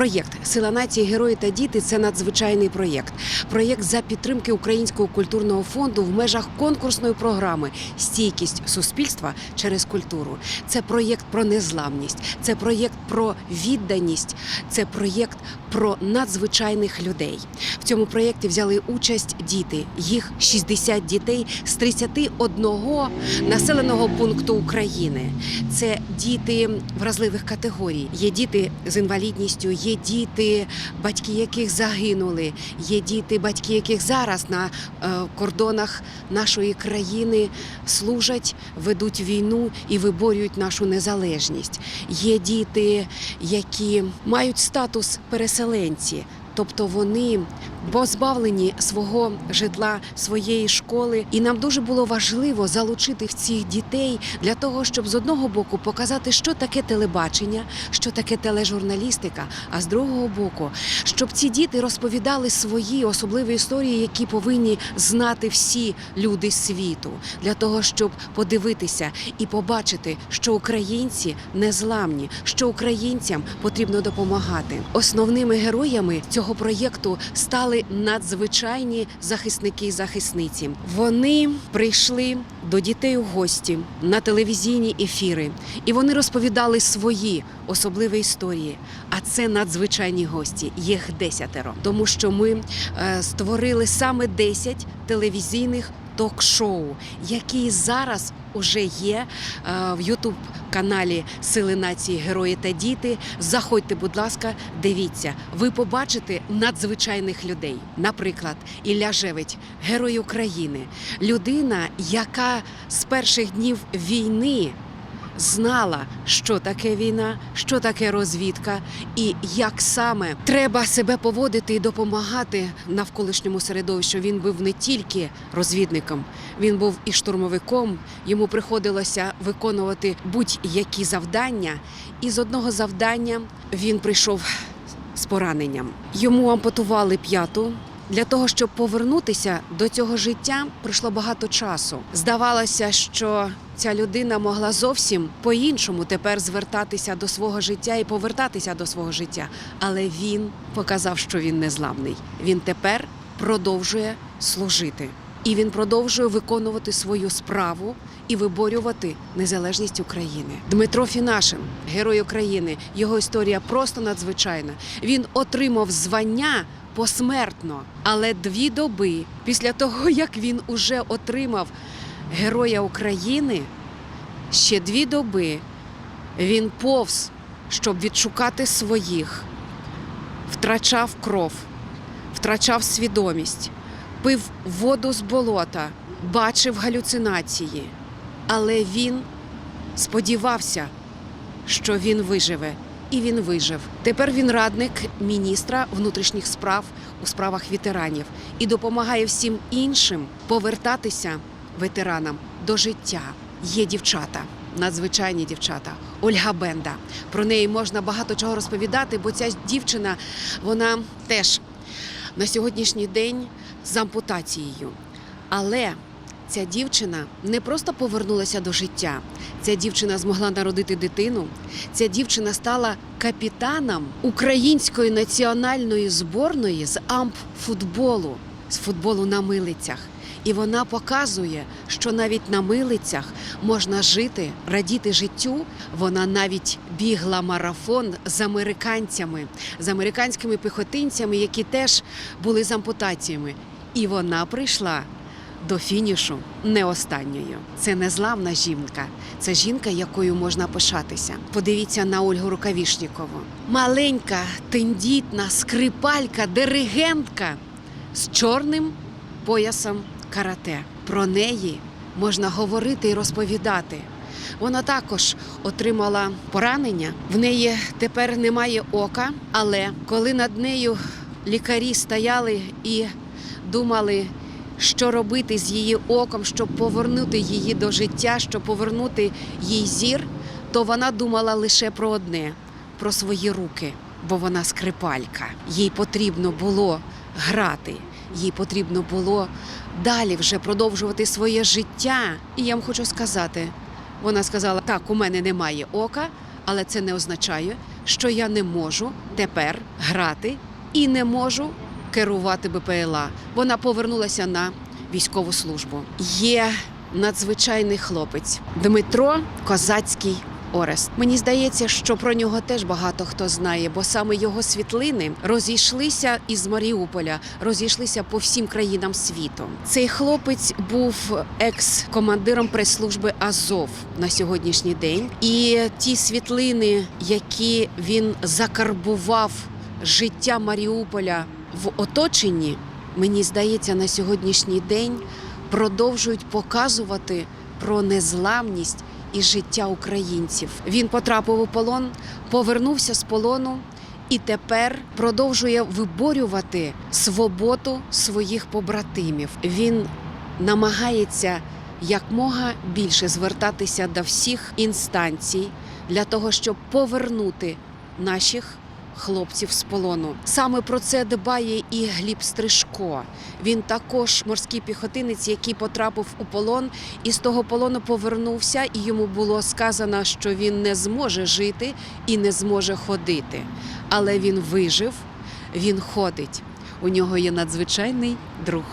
Проєкт Сила нації, герої та діти це надзвичайний проєкт. Проєкт за підтримки Українського культурного фонду в межах конкурсної програми Стійкість суспільства через культуру. Це проєкт про незламність, це проєкт про відданість, це проєкт про надзвичайних людей. В цьому проєкті взяли участь діти. Їх 60 дітей з 31 населеного пункту України. Це діти вразливих категорій. Є діти з інвалідністю, є діти, батьки яких загинули, є діти, батьки яких зараз на е, кордонах нашої країни служать, ведуть війну і виборюють нашу незалежність. Є діти, які мають статус переселенці. Тобто вони позбавлені свого житла, своєї школи, і нам дуже було важливо залучити в цих дітей для того, щоб з одного боку показати, що таке телебачення, що таке тележурналістика, а з другого боку, щоб ці діти розповідали свої особливі історії, які повинні знати всі люди світу, для того, щоб подивитися і побачити, що українці незламні, що українцям потрібно допомагати. Основними героями цього проєкту стали надзвичайні захисники і захисниці. Вони прийшли до дітей у гості на телевізійні ефіри, і вони розповідали свої особливі історії. А це надзвичайні гості. Їх десятеро, тому що ми е, створили саме 10 телевізійних ток-шоу, який зараз уже є е, в Ютуб каналі Сили нації, герої та діти. Заходьте, будь ласка, дивіться. Ви побачите надзвичайних людей. Наприклад, Ілля Жевить, герой України, людина, яка з перших днів війни. Знала, що таке війна, що таке розвідка, і як саме треба себе поводити і допомагати навколишньому середовищу. Він був не тільки розвідником, він був і штурмовиком. Йому приходилося виконувати будь-які завдання. І з одного завдання він прийшов з пораненням. Йому ампутували п'яту. Для того щоб повернутися до цього життя, пройшло багато часу. Здавалося, що ця людина могла зовсім по-іншому тепер звертатися до свого життя і повертатися до свого життя. Але він показав, що він незламний. Він тепер продовжує служити. І він продовжує виконувати свою справу і виборювати незалежність України. Дмитро Фінашин, герой України, його історія просто надзвичайна. Він отримав звання посмертно, але дві доби після того, як він уже отримав Героя України, ще дві доби він повз, щоб відшукати своїх, втрачав кров, втрачав свідомість, пив воду з болота, бачив галюцинації. Але він сподівався, що він виживе. І він вижив. Тепер він радник міністра внутрішніх справ у справах ветеранів і допомагає всім іншим повертатися ветеранам до життя. Є дівчата, надзвичайні дівчата. Ольга Бенда. Про неї можна багато чого розповідати, бо ця дівчина вона теж на сьогоднішній день з ампутацією. Але ця дівчина не просто повернулася до життя. Ця дівчина змогла народити дитину. Ця дівчина стала капітаном української національної зборної з ампфутболу, з футболу на милицях. І вона показує, що навіть на милицях можна жити, радіти життю. Вона навіть бігла марафон з американцями, з американськими піхотинцями, які теж були з ампутаціями. І вона прийшла до фінішу не останньою. Це незламна жінка. Це жінка, якою можна пишатися. Подивіться на Ольгу Рукавішнікову. Маленька, тендітна, скрипалька, диригентка з чорним поясом карате. Про неї можна говорити і розповідати. Вона також отримала поранення. В неї тепер немає ока, але коли над нею лікарі стояли і думали, що робити з її оком, щоб повернути її до життя, щоб повернути їй зір, то вона думала лише про одне про свої руки, бо вона скрипалька. Їй потрібно було грати, їй потрібно було далі вже продовжувати своє життя. І я вам хочу сказати: вона сказала: так, у мене немає ока, але це не означає, що я не можу тепер грати і не можу керувати БПЛА. Вона повернулася на військову службу. Є надзвичайний хлопець Дмитро Козацький. Орест. Мені здається, що про нього теж багато хто знає, бо саме його світлини розійшлися із Маріуполя, розійшлися по всім країнам світу. Цей хлопець був екс-командиром прес-служби Азов на сьогоднішній день. І ті світлини, які він закарбував життя Маріуполя в оточенні, мені здається, на сьогоднішній день продовжують показувати про незламність і життя українців. Він потрапив у полон, повернувся з полону і тепер продовжує виборювати свободу своїх побратимів. Він намагається якмога більше звертатися до всіх інстанцій для того, щоб повернути наших хлопців з полону. Саме про це дбає і Гліб Стрижко. Він також морський піхотинець, який потрапив у полон, і з того полону повернувся, і йому було сказано, що він не зможе жити і не зможе ходити. Але він вижив, він ходить. У нього є надзвичайний друг.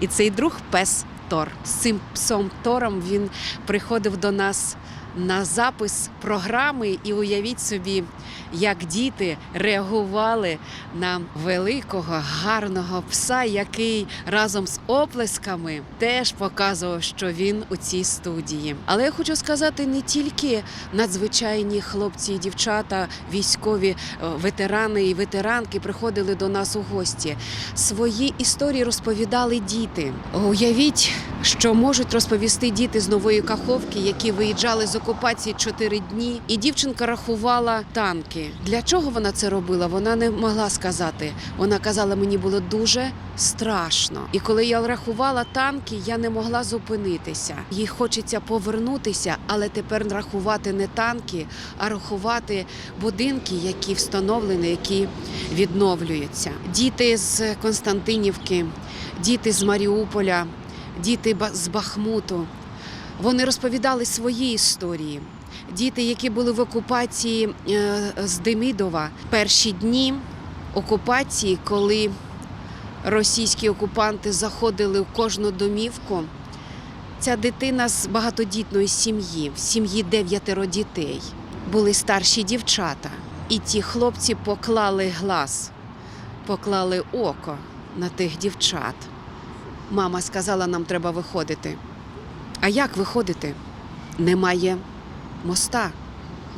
І цей друг пес Тор. З цим псом Тором він приходив до нас на запис програми, і уявіть собі, як діти реагували на великого гарного пса, який разом з оплесками теж показував, що він у цій студії. Але я хочу сказати не тільки надзвичайні хлопці і дівчата, військові е, ветерани і ветеранки приходили до нас у гості. Свої історії розповідали діти. Уявіть, що можуть розповісти діти з нової каховки, які виїжджали з окупації чотири дні, і дівчинка рахувала танки. Для чого вона це робила? Вона не могла сказати. Вона казала, мені було дуже страшно. І коли я рахувала танки, я не могла зупинитися. Їй хочеться повернутися, але тепер рахувати не танки, а рахувати будинки, які встановлені, які відновлюються. Діти з Константинівки, діти з Маріуполя, діти з Бахмуту. Вони розповідали свої історії. Діти, які були в окупації е, з Демидова, перші дні окупації, коли російські окупанти заходили в кожну домівку. Ця дитина з багатодітної сім'ї, в сім'ї дев'ятеро дітей, були старші дівчата. І ті хлопці поклали глаз, поклали око на тих дівчат. Мама сказала, нам треба виходити. А як виходити? Немає моста,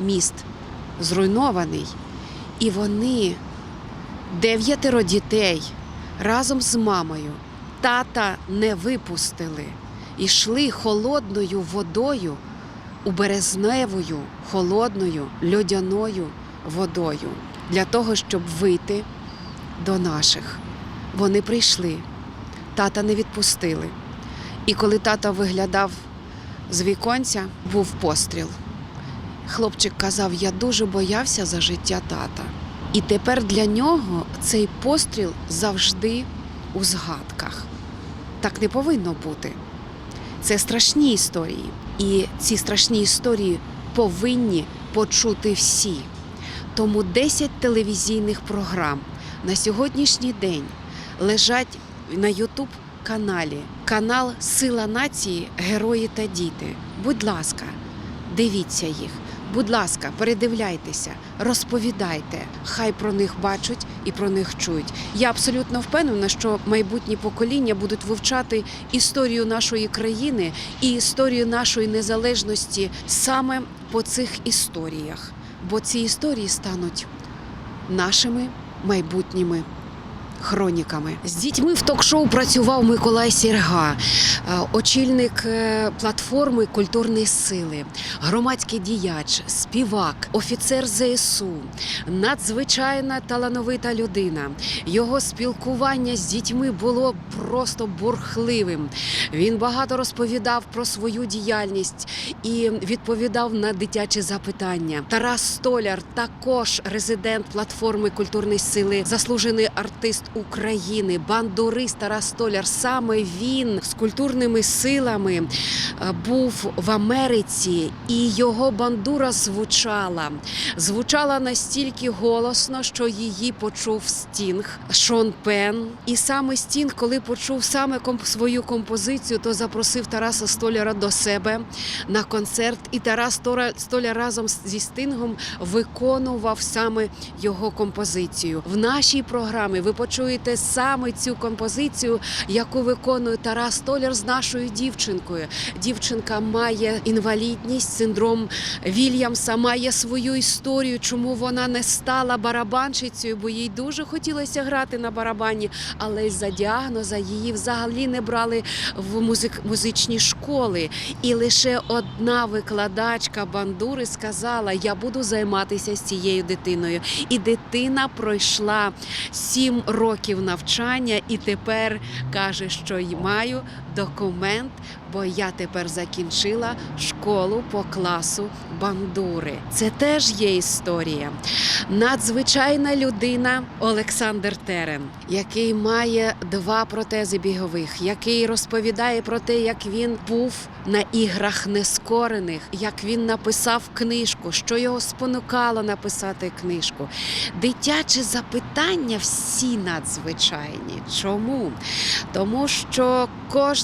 міст зруйнований. І вони, дев'ятеро дітей, разом з мамою, тата не випустили. Ішли холодною водою у березневою, холодною льодяною водою для того, щоб вийти до наших. Вони прийшли, тата не відпустили. І коли тата виглядав з віконця, був постріл. Хлопчик казав: я дуже боявся за життя тата. І тепер для нього цей постріл завжди у згадках. Так не повинно бути. Це страшні історії. І ці страшні історії повинні почути всі. Тому 10 телевізійних програм на сьогоднішній день лежать на Ютуб каналі. Канал Сила нації, Герої та діти. Будь ласка, дивіться їх. Будь ласка, передивляйтеся, розповідайте. Хай про них бачать і про них чують. Я абсолютно впевнена, що майбутні покоління будуть вивчати історію нашої країни і історію нашої незалежності саме по цих історіях, бо ці історії стануть нашими майбутніми хроніками. З дітьми в ток-шоу працював Миколай Сірга, е, очільник е, платформи культурної сили, громадський діяч, співак, офіцер ЗСУ, надзвичайна талановита людина. Його спілкування з дітьми було просто бурхливим. Він багато розповідав про свою діяльність і відповідав на дитячі запитання. Тарас Столяр, також резидент платформи культурної сили, заслужений артист України, бандурист Тарас Столяр. Саме він з культурними силами е, був в Америці, і його бандура звучала. Звучала настільки голосно, що її почув Стінг, Шон Пен. І саме Стінг, коли почув саме свою композицію, то запросив Тараса Столяра до себе на концерт. І Тарас Столяр разом зі Стингом виконував саме його композицію. В нашій програмі ви почуєте саме цю композицію, яку виконує Тарас Столяр з нашою дівчинкою. Дівчинка має інвалідність, синдром Вільямса, має свою історію, чому вона не стала барабанщицею, бо їй дуже хотілося грати на барабані, але з-за діагноза її взагалі не брали в музик, музичні школи. І лише одна викладачка бандури сказала: Я буду займатися з цією дитиною. І дитина пройшла сім років навчання, і тепер каже, що й маю документ, бо я тепер закінчила школу по класу бандури. Це теж є історія. Надзвичайна людина Олександр Терен, який має два протези бігових, який розповідає про те, як він був на іграх нескорених, як він написав книжку, що його спонукало написати книжку. Дитячі запитання всі надзвичайні. Чому? Тому що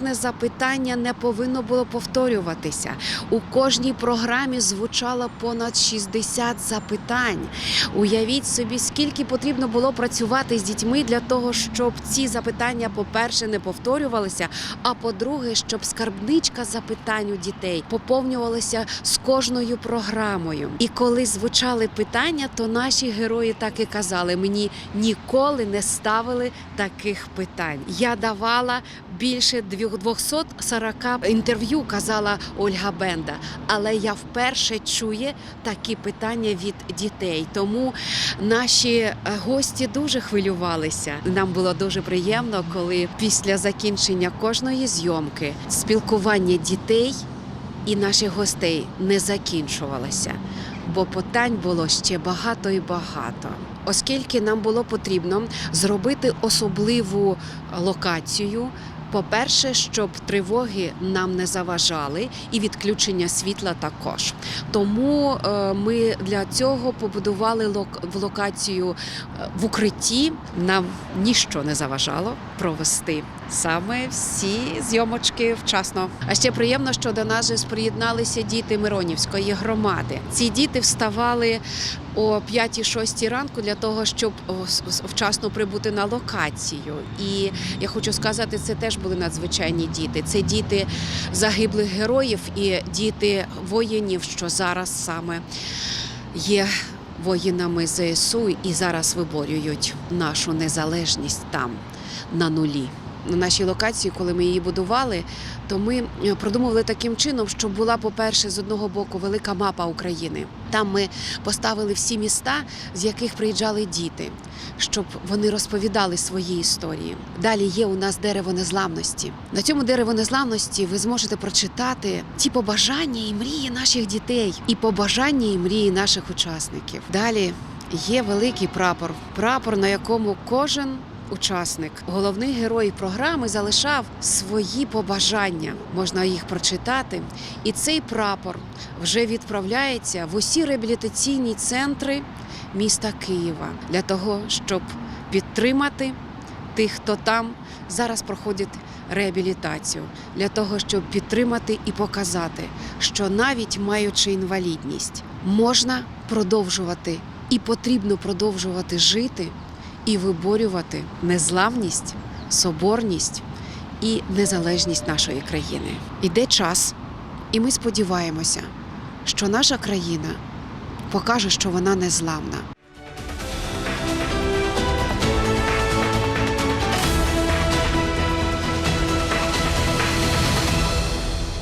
кожне запитання не повинно було повторюватися. У кожній програмі звучало понад 60 запитань. Уявіть собі, скільки потрібно було працювати з дітьми для того, щоб ці запитання, по-перше, не повторювалися, а по-друге, щоб скарбничка запитань у дітей поповнювалася з кожною програмою. І коли звучали питання, то наші герої так і казали: мені ніколи не ставили таких питань. Я давала більше 240 інтерв'ю, казала Ольга Бенда. Але я вперше чую такі питання від дітей. Тому наші е, гості дуже хвилювалися. Нам було дуже приємно, коли після закінчення кожної зйомки спілкування дітей і наших гостей не закінчувалося, бо питань було ще багато і багато. Оскільки нам було потрібно зробити особливу локацію. По-перше, щоб тривоги нам не заважали, і відключення світла також. Тому е, ми для цього побудували локацію е, в укритті. Нам ніщо не заважало провести саме всі зйомочки вчасно. А ще приємно, що до нас приєдналися діти Миронівської громади. Ці діти вставали о 5-6 ранку для того, щоб вчасно прибути на локацію. І я хочу сказати, це теж були надзвичайні діти. Це діти загиблих героїв і діти воїнів, що зараз саме є воїнами ЗСУ і зараз виборюють нашу незалежність там на нулі. На нашій локації, коли ми її будували, то ми е, продумували таким чином, щоб була, по-перше, з одного боку велика мапа України. Там ми поставили всі міста, з яких приїжджали діти, щоб вони розповідали свої історії. Далі є у нас дерево незламності. На цьому дерево незламності ви зможете прочитати ті побажання і мрії наших дітей, і побажання і мрії наших учасників. Далі є великий прапор, прапор, на якому кожен. Учасник, головний герой програми залишав свої побажання. Можна їх прочитати. І цей прапор вже відправляється в усі реабілітаційні центри міста Києва для того, щоб підтримати тих, хто там зараз проходить реабілітацію, для того, щоб підтримати і показати, що навіть маючи інвалідність, можна продовжувати і потрібно продовжувати жити і виборювати незламність, соборність і незалежність нашої країни. Іде час, і ми сподіваємося, що наша країна покаже, що вона незламна.